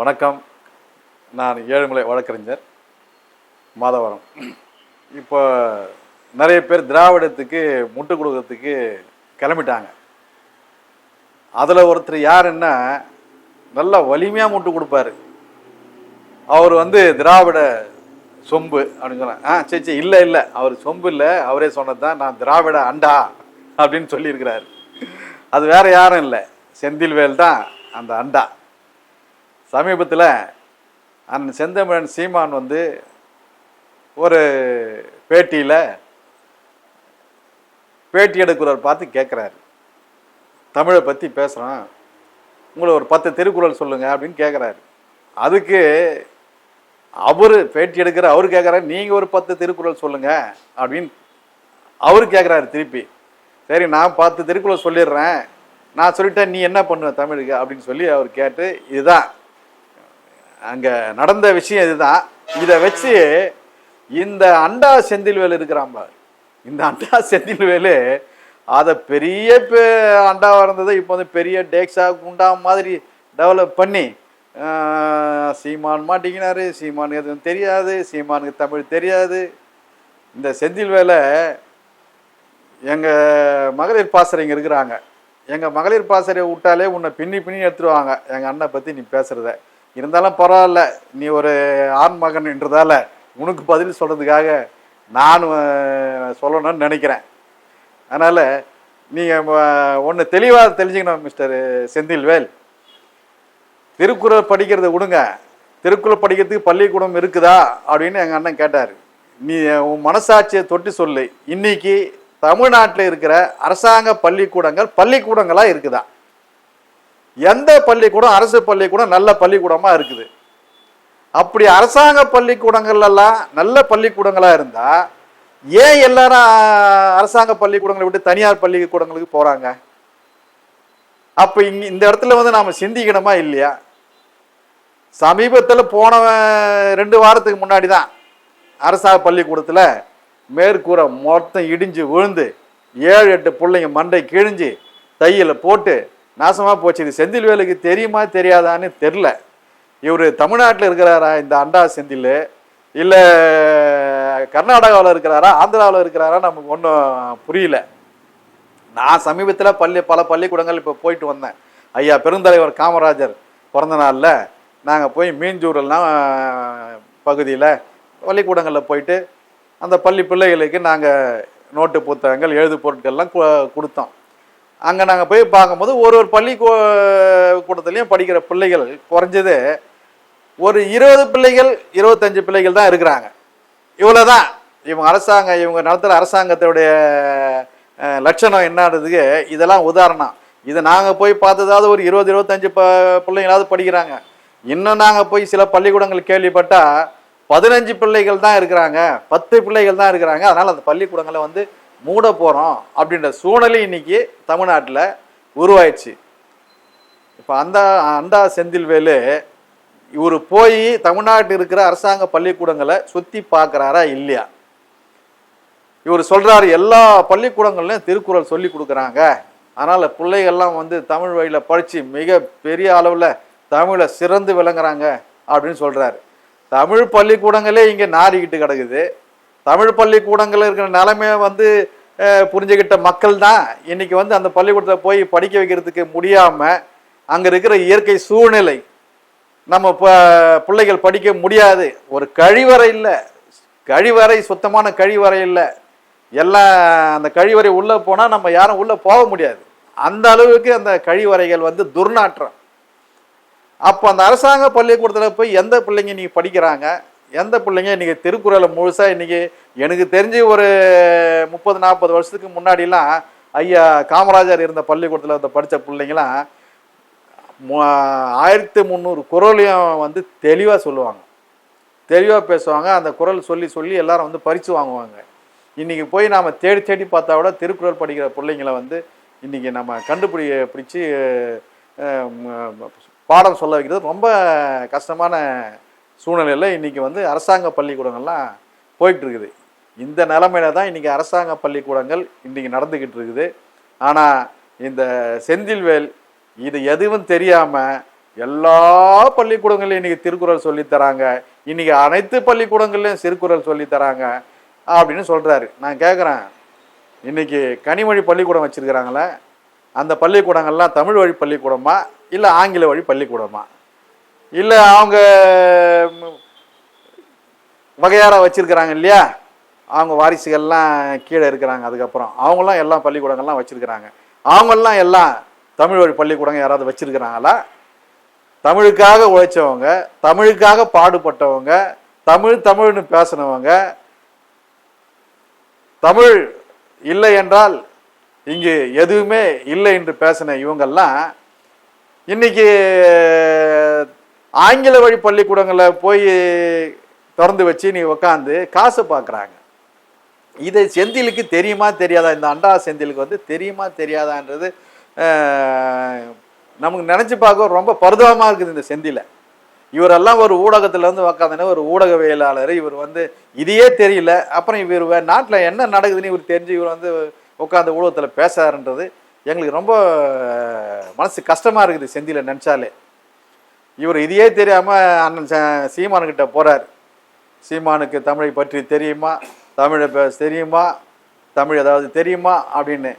வணக்கம். நான் ஏழுமலை வழக்கறிஞர் மாதவரம். இப்போ நிறைய பேர் திராவிடத்துக்கு முட்டு கொடுக்கறதுக்கு கிளம்பிட்டாங்க. அதில் ஒருத்தர் யாருன்னா நல்லா வலிமையாக முட்டு கொடுப்பாரு. அவர் வந்து திராவிட சொம்பு அப்படின்னு சொன்னார் ஆ சரி சரி இல்லை இல்லை அவர் சொம்பு இல்லை அவரே சொன்னது தான் நான் திராவிட அண்டா அப்படின்னு சொல்லியிருக்கிறாரு. அது வேறு யாரும் இல்லை. செந்தில்வேல் தான் அந்த அண்டா. சமீபத்தில் அந்த செந்தமிழன் சீமான் வந்து ஒரு பேட்டியில் பேட்டி எடுக்கிறவர் பார்த்து கேட்குறாரு தமிழை பற்றி பேசுகிறோம் உங்களை ஒரு பத்து திருக்குறள் சொல்லுங்கள் அப்படின்னு கேட்குறாரு அதுக்கு அவர் பேட்டி எடுக்கிற அவர் கேட்குறாரு நீங்கள் ஒரு பத்து திருக்குறள் சொல்லுங்கள் அப்படின்னு அவர் கேட்குறாரு திருப்பி. சரி நான் பத்து திருக்குறள் சொல்லிடுறேன். நான் சொல்லிட்டேன் நீ என்ன பண்ணுவேன் தமிழுக்கு? அப்படின்னு சொல்லி அவர் கேட்டு இதுதான். அங்கே நடந்த விஷயம் இதுதான். இதை வச்சு இந்த அண்டா செந்தில்வேல் இருக்கிறான் பாரு. இந்த அண்டா செந்தில்வேலு அதை பெரிய பெ- இருந்ததை இப்போ வந்து பெரிய டேக்ஸா குண்டா மாதிரி டெவலப் பண்ணி சீமான் மாட்டிங்கினாரு சீமானுக்கு எதுவும் தெரியாது. சீமானுக்கு தமிழ் தெரியாது. இந்த செந்தில்வேலை எங்கள் மகளிர் பாசறைங்க இருக்கிறாங்க. எங்கள் மகளிர் பாசறையை விட்டாலே உன்னை பின்னி பின்னி எடுத்துருவாங்க. எங்கள் அண்ணனை பற்றி நீ பேசுகிறத இருந்தாலும் பரவாயில்ல நீ ஒரு ஆண் மகன்ன்றதால உனக்கு பதில் சொல்கிறதுக்காக நான் சொல்லணும்னு நினைக்கிறேன். அதனால் நீங்கள் ஒன்று தெளிவாக தெரிஞ்சுக்கணும் மிஸ்டர் செந்தில்வேல் திருக்குறள் படிக்கிறத விடுங்க. திருக்குறள் படிக்கிறதுக்கு பள்ளிக்கூடம் இருக்குதா? அப்படின்னு எங்கள் அண்ணன் கேட்டார். நீ உன் மனசாட்சியை தொட்டு சொல்லு. இன்னைக்கு தமிழ்நாட்டில் இருக்கிற அரசாங்க பள்ளிக்கூடங்கள் பள்ளிக்கூடங்களாக இருக்குதா? எந்த பள்ளிக்கூடம் அரசு பள்ளிக்கூடம் நல்ல பள்ளிக்கூடமாக இருக்குது. அப்படி அரசாங்க பள்ளிக்கூடங்கள்லாம் நல்ல பள்ளிக்கூடங்களாக இருந்தால் ஏன் எல்லாரும் அரசாங்க பள்ளிக்கூடங்களை விட்டு தனியார் பள்ளிக்கூடங்களுக்கு போகிறாங்க அப்போ இங்கே இந்த இடத்துல வந்து நாம் சிந்திக்கணுமா இல்லையா? சமீபத்தில் போன ரெண்டு வாரத்துக்கு முன்னாடி தான் அரசாங்க பள்ளிக்கூடத்தில் மேற்கூரை மொத்தம் இடிஞ்சு விழுந்து ஏழு எட்டு பிள்ளைங்க மண்டை கிழிஞ்சு தையில் போட்டு நாசமாக போச்சு. இது செந்தில் வேலுக்கு தெரியுமா தெரியாதான்னு தெரில இவர் தமிழ்நாட்டில் இருக்கிறாரா இந்த அண்டா செந்தில்? இல்லை கர்நாடகாவில் இருக்கிறாரா ஆந்திராவில் இருக்கிறாரா நமக்கு ஒன்றும் புரியல. நான் சமீபத்தில் பள்ளி பல பள்ளிக்கூடங்கள் இப்போ போயிட்டு வந்தேன். ஐயா பெருந்தலைவர் காமராஜர் பிறந்த நாளில் நாங்கள் போய் மீஞ்சூரெல்லாம் பகுதியில் பள்ளிக்கூடங்களில் போயிட்டு அந்த பள்ளி பிள்ளைகளுக்கு நாங்கள் நோட்டு புத்தகங்கள் எழுது பொருட்கள்லாம் கொடுத்தோம். அங்கே நாங்கள் போய் பார்க்கும்போது ஒரு ஒரு பள்ளி கூடத்துலேயும் படிக்கிற பிள்ளைகள் குறைஞ்சது ஒரு இருபது பிள்ளைகள் இருபத்தஞ்சு பிள்ளைகள் தான் இருக்கிறாங்க. இவ்வளோ தான் இவங்க அரசாங்கம் இவங்க நடத்துகிற அரசாங்கத்துடைய லட்சணம் என்னன்றதுக்கு இதெல்லாம் உதாரணம். இதை நாங்கள் போய் பார்த்ததாவது ஒரு இருபது இருபத்தஞ்சு ப பிள்ளைங்களாவது படிக்கிறாங்க. இன்னும் நாங்கள் போய் சில பள்ளிக்கூடங்கள் கேள்விப்பட்டால் பதினஞ்சு பிள்ளைகள் தான் இருக்கிறாங்க பத்து பிள்ளைகள் தான் இருக்கிறாங்க. அதனால் அந்த பள்ளிக்கூடங்களை வந்து மூட போகிறோம் அப்படின்ற சூழ்நிலை இன்னைக்கு தமிழ்நாட்டில் உருவாயிடுச்சு. இப்போ அந்த அண்டா செந்தில்வேலு இவர் போய் தமிழ்நாட்டில் இருக்கிற அரசாங்க பள்ளிக்கூடங்களை சுற்றி பார்க்குறாரா இல்லையா? இவர் சொல்கிறாரு எல்லா பள்ளிக்கூடங்கள்லையும் திருக்குறள் சொல்லி கொடுக்குறாங்க. அதனால் பிள்ளைகள்லாம் வந்து தமிழ் வழியில் படித்து மிக பெரிய அளவில் தமிழை சிறந்து விளங்குறாங்க அப்படின்னு சொல்கிறாரு தமிழ் பள்ளிக்கூடங்களே இங்கே நாறிக்கிட்டு கிடக்குது. தமிழ் பள்ளிக்கூடங்களில் இருக்கிற நிலைமையை வந்து புரிஞ்சுக்கிட்ட மக்கள் தான் இன்னைக்கு வந்து அந்த பள்ளிக்கூடத்தில் போய் படிக்க வைக்கிறதுக்கு முடியாமல் அங்கே இருக்கிற இயற்கை சூழ்நிலை நம்ம இப்போ பிள்ளைகள் படிக்க முடியாது. ஒரு கழிவறை இல்லை. கழிவறை சுத்தமான கழிவறை இல்லை. எல்லாம் அந்த கழிவறை உள்ளே போனால் நம்ம யாரும் உள்ளே போக முடியாது. அந்த அளவுக்கு அந்த கழிவறைகள் வந்து துர்நாற்றம். அப்போ அந்த அரசாங்க பள்ளிக்கூடத்தில் போய் எந்த பிள்ளைங்க இன்னைக்கு படிக்கிறாங்க? எந்த பிள்ளைங்க இன்னைக்கு திருக்குறளை முழுசாக இன்னைக்கு எனக்கு தெரிஞ்சு ஒரு முப்பது நாற்பது வருஷத்துக்கு முன்னாடிலாம் ஐயா காமராஜர் இருந்த பள்ளிக்கூடத்தில் வந்து படித்த பிள்ளைங்களாம் ஆயிரத்தி முந்நூறு குரலையும் வந்து தெளிவாக சொல்லுவாங்க. தெளிவாக பேசுவாங்க. அந்த குரல் சொல்லி சொல்லி எல்லாரும் வந்து பரிசு வாங்குவாங்க. இன்றைக்கி போய் நாம் தேடி தேடி பார்த்தா கூட திருக்குறள் படிக்கிற பிள்ளைங்களை வந்து இன்றைக்கி நம்ம கண்டுபிடி பிடிச்சி பாடம் சொல்ல வைக்கிறது ரொம்ப கஷ்டமான சூழ்நிலையில் இன்றைக்கி வந்து அரசாங்க பள்ளிக்கூடங்கள்லாம் போயிட்டுருக்குது. இந்த நிலமையில தான் இன்றைக்கி அரசாங்க பள்ளிக்கூடங்கள் இன்றைக்கி நடந்துக்கிட்டு இருக்குது ஆனால் இந்த செந்தில்வேல் இது எதுவும் தெரியாமல் எல்லா பள்ளிக்கூடங்களையும் இன்றைக்கி திருக்குறள் சொல்லித் தராங்க. அனைத்து பள்ளிக்கூடங்கள்லையும் திருக்குறள் சொல்லித்தராங்க அப்படின்னு சொல்கிறாரு நான் கேட்குறேன் இன்றைக்கி கனிமொழி பள்ளிக்கூடம் வச்சுருக்கிறாங்களே அந்த பள்ளிக்கூடங்கள்லாம் தமிழ் வழி பள்ளிக்கூடமா இல்லை ஆங்கில வழி பள்ளிக்கூடமா? இல்லை அவங்க வகையார வகையாரா வச்சிருக்கிறாங்க இல்லையா? அவங்க வாரிசுகள்லாம் கீழே இருக்கிறாங்க அதுக்கப்புறம். அவங்களாம் எல்லாம் பள்ளிக்கூடங்கள்லாம் வச்சுருக்கிறாங்க. அவங்கெல்லாம் எல்லாம் தமிழ் வழி பள்ளிக்கூடங்க யாராவது வச்சுருக்கிறாங்களா? தமிழுக்காக உழைச்சவங்க தமிழுக்காக பாடுபட்டவங்க தமிழ் தமிழ்னு பேசினவங்க தமிழ் இல்லை என்றால் இங்கு எதுவுமே இல்லை என்று பேசின இவங்கெல்லாம் இன்னைக்கு ஆங்கில வழி பள்ளிக்கூடங்களில் போய் திறந்து வச்சு நீ உக்காந்து காசு பார்க்குறாங்க இது செந்திலுக்கு தெரியுமா தெரியாதா? இந்த அண்டா செந்திலுக்கு வந்து தெரியுமா தெரியாதான்றது நமக்கு நினச்சி பார்க்க ரொம்ப பரிதாபமாக இருக்குது இந்த செந்தில. இவரெல்லாம் ஒரு ஊடகத்தில் வந்து உக்காந்தனே ஒரு ஊடகவியலாளர் இவர் வந்து இதையே தெரியல. அப்புறம் இவர் நாட்டில் என்ன நடக்குதுன்னு இவர் தெரிஞ்சு இவர் வந்து உட்காந்து ஊடகத்தில் பேசாருன்றது எங்களுக்கு ரொம்ப மனசு கஷ்டமாக இருக்குது செந்தில நினச்சாலே. இவர் இதையே தெரியாமல் அண்ணன் ச- சீமானுக்கிட்ட போகிறார் சீமானுக்கு தமிழை பற்றி தெரியுமா? தமிழை பேச தெரியுமா? தமிழ் ஏதாவது தெரியுமா? அப்படின்னு.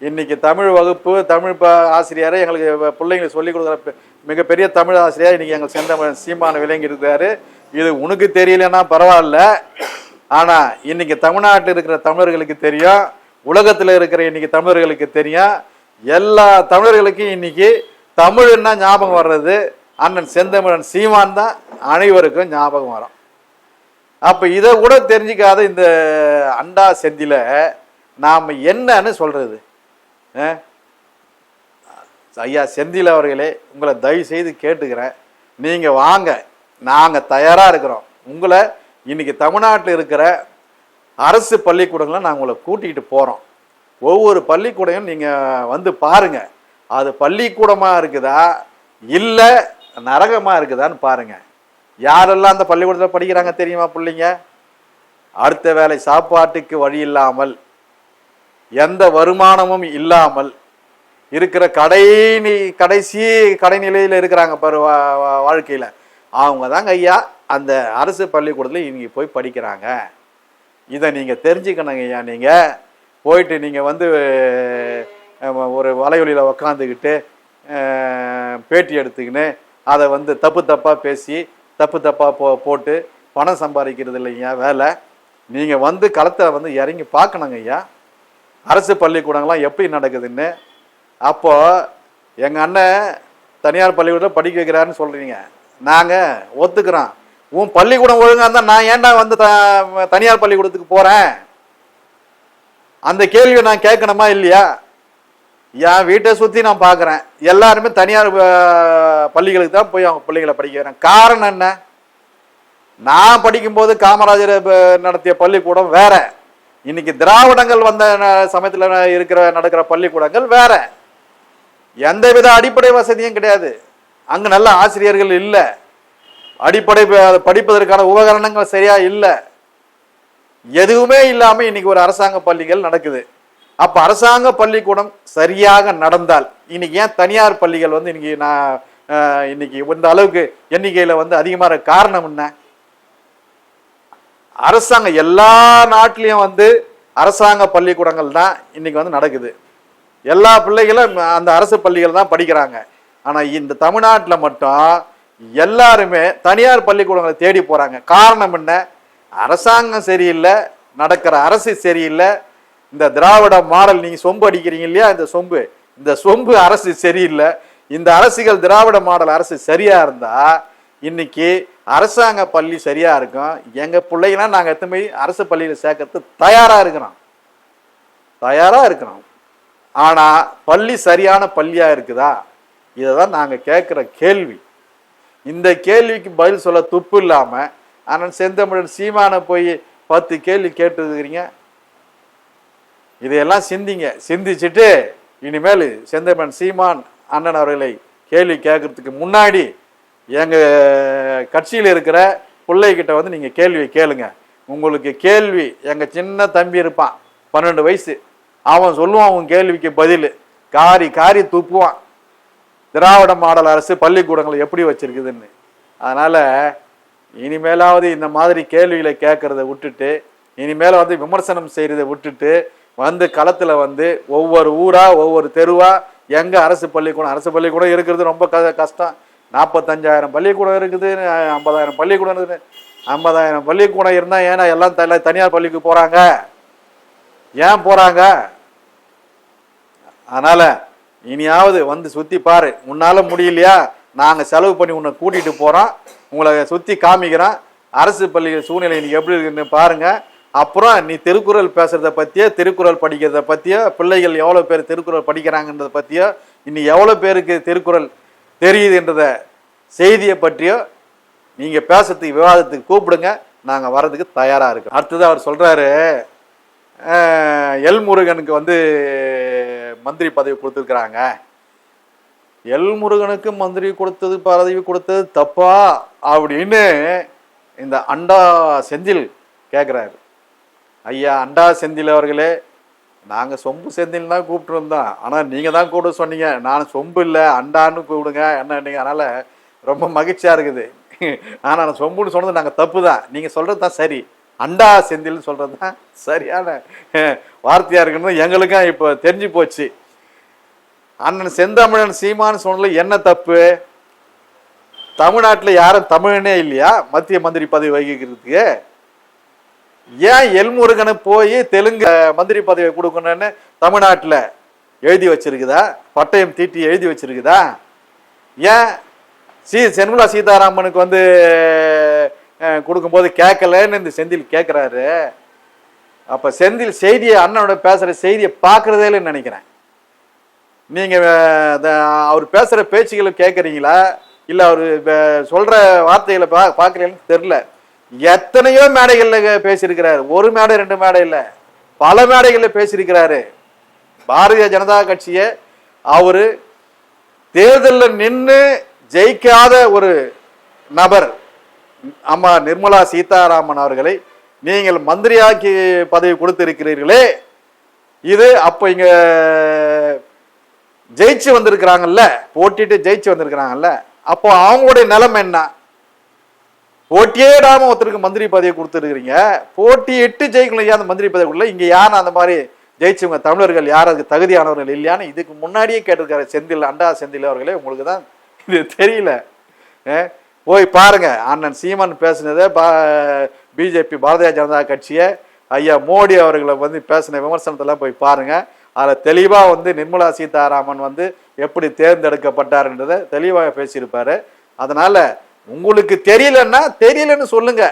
இன்னைக்கு தமிழ் வகுப்பு தமிழ் ஆசிரியரை எங்களுக்கு பிள்ளைங்களுக்கு சொல்லிக் கொடுக்குற மிகப்பெரிய தமிழ் ஆசிரியர் இன்னைக்கு எங்கள் செந்தமிழன் சீமான விளங்கி இருக்கிறாரு. இது உனக்கு தெரியலன்னா பரவாயில்ல. ஆனால் இன்னைக்கு தமிழ்நாட்டில் இருக்கிற தமிழர்களுக்கு தெரியும். உலகத்தில் இருக்கிற இன்னைக்கு தமிழர்களுக்கு தெரியும். எல்லா தமிழர்களுக்கும் இன்னைக்கு தமிழ்னா ஞாபகம் வர்றது. அண்ணன் செந்தமிழன் சீமான் தான் அனைவருக்கும் ஞாபகம் வரும். அப்போ இதை கூட தெரிஞ்சுக்காத இந்த அண்டா செந்தில நாம் என்னன்னு சொல்கிறது ஐயா செந்தில் அவர்களே உங்களை தயவு செய்து கேட்டுக்கிறேன். நீங்கள் வாங்க. நாங்கள் தயாராக இருக்கிறோம். உங்களை இன்னைக்கு தமிழ்நாட்டில் இருக்கிற அரசு பள்ளிக்கூடங்களை நாங்கள் உங்களை கூட்டிகிட்டு போகிறோம் ஒவ்வொரு பள்ளிக்கூடையும் நீங்கள் வந்து பாருங்கள் அது பள்ளிக்கூடமாக இருக்குதா? இல்லை நரகமாக இருக்குதான்னு பாருங்க. யாரெல்லாம் அந்த பள்ளிக்கூடத்தில் படிக்கிறாங்க தெரியுமா பிள்ளைங்க? அடுத்த வேளை சாப்பாட்டுக்கு வழி இல்லாமல் எந்த வருமானமும் இல்லாமல் இருக்கிற கடை கடைசி கடைநிலையில் இருக்கிறாங்க பாரு வா- அவங்க தாங்க ஐயா அந்த அரசு பள்ளிக்கூடத்தில் இன்னைக்கு போய் படிக்கிறாங்க. இதை நீங்கள் தெரிஞ்சுக்கணுங்க ஐயா நீங்கள் போயிட்டு நீங்கள் வந்து ஒரு வலையொலியில் உக்காந்துக்கிட்டு பேட்டி எடுத்துக்கின்னு அதை வந்து தப்பு தப்பாக பேசி தப்பு தப்பாக போ போட்டு பணம் சம்பாதிக்கிறது இல்லைங்க வேலை. நீங்கள் வந்து களத்தில் வந்து இறங்கி பார்க்கணுங்க ஐயா. அரசு பள்ளிக்கூடங்கள்லாம் எப்படி நடக்குதுன்னு. அப்போது எங்கள் அண்ணன் தனியார் பள்ளிக்கூடத்தில் படிக்க வைக்கிறாருன்னு சொல்கிறீங்க நாங்கள் ஒத்துக்கிறோம். உன் பள்ளிக்கூடம் ஒழுங்காக இருந்தால் நான் ஏன்டா வந்து த தனியார் பள்ளிக்கூடத்துக்கு போகிறேன் அந்த கேள்வியை நான் கேட்கணுமா இல்லையா? என் வீட்டை சுற்றி நான் பார்க்குறேன் எல்லாருமே தனியார் பள்ளிகளுக்கு தான் போய் அவங்க பிள்ளைகளை படிக்க வைக்கிறேன். காரணம் என்ன? நான் படிக்கும்போது காமராஜர் நடத்திய பள்ளிக்கூடம் வேற. இன்னைக்கு திராவிடங்கள் வந்த சமயத்தில் இருக்கிற நடக்கிற பள்ளிக்கூடங்கள் வேற. எந்தவித அடிப்படை வசதியும் கிடையாது. அங்கே நல்ல ஆசிரியர்கள் இல்லை. அடிப்படை படிப்பதற்கான உபகரணங்கள் சரியா இல்லை. எதுவுமே இல்லாமல் இன்னைக்கு ஒரு அரசாங்க பள்ளிகள் நடக்குது. அப்போ அரசாங்க பள்ளிக்கூடம் சரியாக நடந்தால் இன்னைக்கு ஏன் தனியார் பள்ளிகள் வந்து இன்னைக்கு நான் இன்னைக்கு இந்த அளவுக்கு எண்ணிக்கையில் வந்து அதிகமாக காரணம் என்ன? அரசாங்கம் எல்லா நாட்டிலையும் வந்து அரசாங்க பள்ளிக்கூடங்கள் தான் இன்னைக்கு வந்து நடக்குது. எல்லா பிள்ளைகளும் அந்த அரசு பள்ளிகள் தான் படிக்கிறாங்க. ஆனால் இந்த தமிழ்நாட்டில் மட்டும் எல்லாருமே தனியார் பள்ளிக்கூடங்களை தேடி போகிறாங்க காரணம் என்ன? அரசாங்கம் சரியில்லை நடக்கிற அரசு சரியில்லை இந்த திராவிட மாடல் நீங்க சொம்பு அடிக்கிறீங்க இல்லையா இந்த சொம்பு. இந்த சொம்பு அரசு சரியில்லை. இந்த அரசுகள் திராவிட மாடல் அரசு சரியா இருந்தா இன்னைக்கு அரசாங்க பள்ளி சரியா இருக்கும். எங்க பிள்ளைங்களாம் நாங்க எத்தனை போய் அரசு பள்ளியில சேர்க்கறது தயாரா இருக்கிறோம். தயாரா இருக்கிறோம். ஆனா பள்ளி சரியான பள்ளியா இருக்குதா? இதை தான் நாங்க கேட்குற கேள்வி. இந்த கேள்விக்கு பதில் சொல்ல துப்பு இல்லாம ஆனால் செந்தமிழன் சீமானை போய் பத்து கேள்வி கேட்டுருக்கிறீங்க. இதையெல்லாம் சிந்திங்க. சிந்திச்சுட்டு இனிமேல் செந்தமன் சீமான் அண்ணன் அவர்களை கேள்வி கேட்கறதுக்கு முன்னாடி எங்கள் கட்சியில் இருக்கிற பிள்ளைகிட்ட வந்து நீங்கள் கேள்வி கேளுங்க. உங்களுக்கு கேள்வி எங்கள் சின்ன தம்பி இருப்பான் பன்னெண்டு வயசு. அவன் சொல்லுவான் உன் கேள்விக்கு பதில். காரி காரி துப்புவான். திராவிட மாடல் அரசு பள்ளிக்கூடங்களை எப்படி வச்சிருக்குதுன்னு. அதனால் இனிமேலாவது இந்த மாதிரி கேள்விகளை கேட்குறத விட்டுட்டு இனிமேல் வந்து விமர்சனம் செய்கிறத விட்டுட்டு வந்து களத்தில் வந்து ஒவ்வொரு ஊராக ஒவ்வொரு தெருவாக எங்கே அரசு பள்ளிக்கூடம் அரசு பள்ளிக்கூடம் இருக்கிறது ரொம்ப க கஷ்டம். நாற்பத்தஞ்சாயிரம் பள்ளிக்கூடம் இருக்குது ஐம்பதாயிரம் பள்ளிக்கூடம் இருக்குது. ஐம்பதாயிரம் பள்ளிக்கூடம் இருந்தால் ஏன்னா எல்லாம் தல தனியார் பள்ளிக்கு போகிறாங்க ஏன் போகிறாங்க அதனால் இனியாவது வந்து சுற்றி பாரு. உன்னால் முடியலையா? நாங்கள் செலவு பண்ணி உன்னை கூட்டிகிட்டு போகிறோம் உங்களை சுற்றி காமிக்கிறோம். அரசு பள்ளி சூழ்நிலை இன்னைக்கு எப்படி இருக்குன்னு பாருங்கள் அப்புறம் நீ திருக்குறள் பேசுகிறத பற்றியோ திருக்குறள் படிக்கிறத பற்றியோ பிள்ளைகள் எவ்வளோ பேர் திருக்குறள் படிக்கிறாங்கன்றதை பற்றியோ இன்னி எவ்வளோ பேருக்கு திருக்குறள் தெரியுதுன்றத செய்தியை பற்றியோ நீங்கள் பேசுறதுக்கு விவாதத்துக்கு கூப்பிடுங்க. நாங்கள் வர்றதுக்கு தயாராக இருக்கோம். அடுத்தது அவர் சொல்கிறாரு எல் முருகனுக்கு வந்து மந்திரி பதவி கொடுத்துருக்குறாங்க. எல் முருகனுக்கு மந்திரி கொடுத்தது பதவி கொடுத்தது தப்பா அப்படின்னு இந்த அண்டா செந்தில் கேட்குறாரு ஐயா அண்டா செந்தில் அவர்களே நாங்கள் சொம்பு செந்தில் தான் கூப்பிட்டு வந்தோம். ஆனால் நீங்கள் தான் கூட சொன்னீங்க. நான் சொம்பு இல்லை அண்டான்னு கூப்பிடுங்க என்ன நீங்கள் அதனால் ரொம்ப மகிழ்ச்சியாக இருக்குது. ஆனால் நான் சொம்புன்னு சொன்னது நாங்கள் தப்பு தான் நீங்கள் சொல்கிறது தான் சரி. அண்டா செந்தில்னு சொல்கிறது தான் சரியான வார்த்தையாக இருக்குன்னு எங்களுக்கும் இப்போ தெரிஞ்சு போச்சு. அண்ணன் செந்தமிழன் சீமான்னு சொன்னதில் என்ன தப்பு? தமிழ்நாட்டில் யாரும் தமிழனே இல்லையா? மத்திய மந்திரி பதவி வகிக்கிறதுக்கு? ஏன் எல்முருகனு போய் தெலுங்கு மந்திரி பதவி கொடுக்கணும்னு தமிழ்நாட்டில் எழுதி வச்சிருக்குதா? பட்டயம் தீட்டி எழுதி வச்சிருக்குதா? ஏன் சி சென்முலா சீதாராமனுக்கு வந்து கொடுக்கும்போது கேட்கலன்னு இந்த செந்தில் கேட்குறாரு. அப்போ செந்தில் செய்தியை அண்ணனோட பேசுகிற செய்தியை பார்க்குறதே இல்லைன்னு நினைக்கிறேன். நீங்கள் அவர் பேசுகிற பேச்சுகளை கேட்குறீங்களா? இல்லை அவர் சொல்கிற வார்த்தைகளை பா பார்க்குறீங்கன்னு தெரில எத்தனையோ மேடைகளில் பேசியிருக்கிறாரு. ஒரு மேடை ரெண்டு மேடை பல மேடைகளில் பேசியிருக்கிறாரு. பாரதிய ஜனதா கட்சியை அவரு தேர்தலில் நின்று ஜெயிக்காத ஒரு நபர் அம்மா நிர்மலா சீதாராமன் அவர்களை நீங்கள் மந்திரியாக்கி பதவி கொடுத்திருக்கிறீர்களே. இது அப்போ இங்க ஜெயிச்சு வந்திருக்கிறாங்கல்ல போட்டிட்டு ஜெயிச்சு வந்திருக்கிறாங்கல்ல. அப்போ அவங்களுடைய நிலைமை என்ன? போட்டியே இடாம ஒருத்தருக்கு மந்திரி பதவி கொடுத்துருக்கிறீங்க. போட்டியிட்டு ஜெயிக்கணும் ஐயா அந்த மந்திரி பதவி கொடுக்கல. இங்க யாரும் அந்த மாதிரி ஜெயிச்சவங்க? தமிழர்கள் யார்? அதுக்கு தகுதியானவர்கள் இல்லையான்னு இதுக்கு முன்னாடியே கேட்டிருக்காரு செந்தில் அண்டா செந்தில் அவர்களே. உங்களுக்கு தான் இது தெரியல. போய் பாருங்க. அண்ணன் சீமான் பேசினதை பா பிஜேபி பாரதிய ஜனதா கட்சியை ஐயா மோடி அவர்களை வந்து பேசின விமர்சனத்தெல்லாம் போய் பாருங்க. அதில் தெளிவாக வந்து நிர்மலா சீதாராமன் வந்து எப்படி தேர்ந்தெடுக்கப்பட்டாருன்றதை தெளிவாக பேசியிருப்பாரு. அதனால உங்களுக்கு தெரியலன்னா தெரியலன்னு சொல்லுங்க.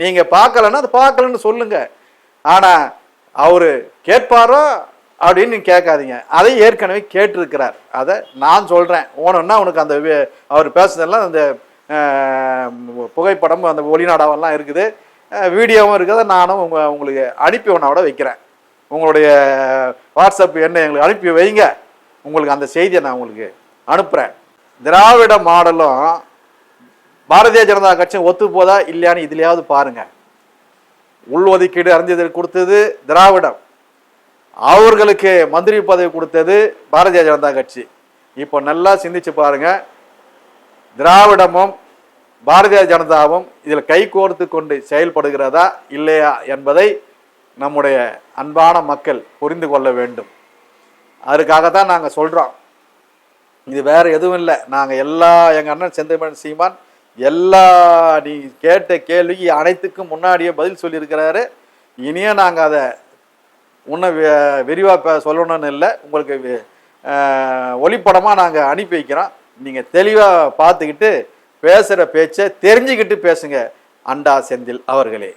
நீங்க பார்க்கலன்னா அது பார்க்கலன்னு சொல்லுங்க. ஆனா அவரு கேட்பாரோ அப்படின்னு கேட்காதீங்க. அதை ஏற்கனவே கேட்டிருக்கிறார். அதை நான் சொல்றேன். ஓணுன்னா உனக்கு அந்த அவர் பேசுனதெல்லாம் அந்த புகைப்படம் அந்த ஒளிநாடாவெல்லாம் இருக்குது. வீடியோவும் இருக்குது. நானும் உங்க உங்களுக்கு அனுப்பி ஒன்னாவோட வைக்கிறேன். உங்களுடைய வாட்ஸ்அப் என்ன எங்களுக்கு அனுப்பி வைங்க. உங்களுக்கு அந்த செய்தியை நான் உங்களுக்கு அனுப்புகிறேன் திராவிட மாடலும் பாரதிய ஜனதா கட்சி ஒத்து போதா இல்லையான்னு இதுலயாவது பாருங்க. உள்ஒதுக்கீடு அறிஞ்சது கொடுத்தது திராவிடம். அவர்களுக்கு மந்திரி பதவி கொடுத்தது பாரதிய ஜனதா கட்சி. இப்போ நல்லா சிந்திச்சு பாருங்க. திராவிடமும் பாரதிய ஜனதாவும் இதில் கைகோர்த்து கொண்டு செயல்படுகிறதா இல்லையா என்பதை நம்முடைய அன்பான மக்கள் புரிந்து கொள்ள வேண்டும். அதுக்காகத்தான் நாங்கள் சொல்கிறோம் இது வேறு எதுவும் இல்லை. நாங்கள் எல்லா எங்கள் அண்ணன் செந்தமிழன் சீமான் எல்லா நீ கேட்ட கேள்விக்கு அனைத்துக்கும் முன்னாடியே பதில் சொல்லியிருக்கிறாரு. இனியும் நாங்கள் அதை இன்னும் விரிவாக சொல்லணும்னு இல்லை. உங்களுக்கு ஒளிப்படமாக நாங்கள் அனுப்பி வைக்கிறோம். நீங்கள் தெளிவாக பார்த்துக்கிட்டு பேசுகிற பேச்சை தெரிஞ்சுக்கிட்டு பேசுங்க. அண்டா செந்தில் அவர்களே.